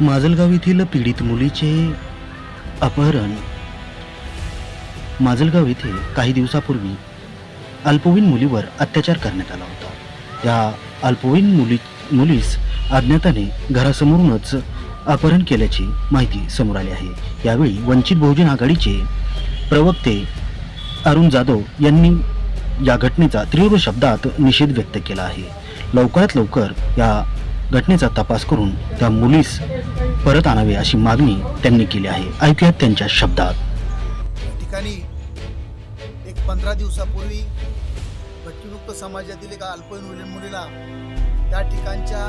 माजलगाव येथील पीडित मुलीचे अपहरण. माजलगाव येथे काही दिवसापूर्वी अल्पवयीन मुलीवर अत्याचार करण्यात आला होता. त्या अल्पवयीन मुली मुलीस अज्ञाताने घरासमोरूनच अपहरण केल्याची माहिती समोर आली आहे. यावेळी वंचित बहुजन आघाडीचे प्रवक्ते अरुण जाधव यांनी या घटनेचा तीव्र शब्दात निषेध व्यक्त केला आहे. लवकरात लवकर या घटनेचा तपास करून त्या मुलीस परत आणावे अशी मागणी त्यांनी केली आहे. ऐकूयात त्यांच्या शब्दात. या ठिकाणी एक पंधरा दिवसापूर्वी भटकीमुक्त समाजातील एका अल्पवयीन मुली मुलीला त्या ठिकाणच्या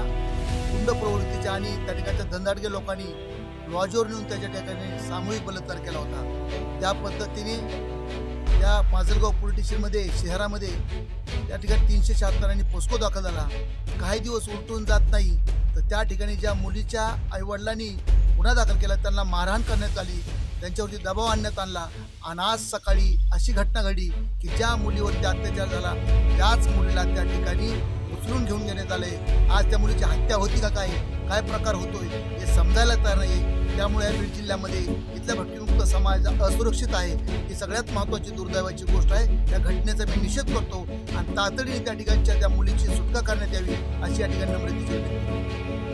गुंड प्रवृत्तीच्या आणि त्या ठिकाणच्या धंदाडगे लोकांनी लॉजवर नेऊन त्याच्या ठिकाणी सामूहिक बलात्कार केला होता. त्या पद्धतीने त्या माजलगाव पोलीस स्टेशनमध्ये शहरामध्ये त्या ठिकाणी तीनशे शहात्तर आणि पोस्को दाखल झाला. काही दिवस उलटून जात नाही. तर त्या ठिकाणी ज्या मुलीच्या आईवडिलांनी गुन्हा दाखल केला त्यांना मारहाण करण्यात आली त्यांच्यावरती दबाव आणण्यात आणला आणि आज सकाळी अशी घटना घडली की ज्या मुलीवरती अत्याचार झाला त्याच मुलीला त्या ठिकाणी उचलून घेऊन घेण्यात आले. आज त्या मुलीची हत्या होती का काय? काय प्रकार होतोय? हे समजायला तयार नाही त्यामुळे या बीड जिल्ह्यामध्ये इथल्या भटकीमुक्त समाज असुरक्षित आहे. ही सगळ्यात महत्त्वाची दुर्दैवाची गोष्ट आहे. त्या घटनेचा मी निषेध करतो आणि तातडीने त्या ठिकाणच्या त्या मुलीची सुटका करण्यात यावी अशी या ठिकाणी नम्रतेची विनंती.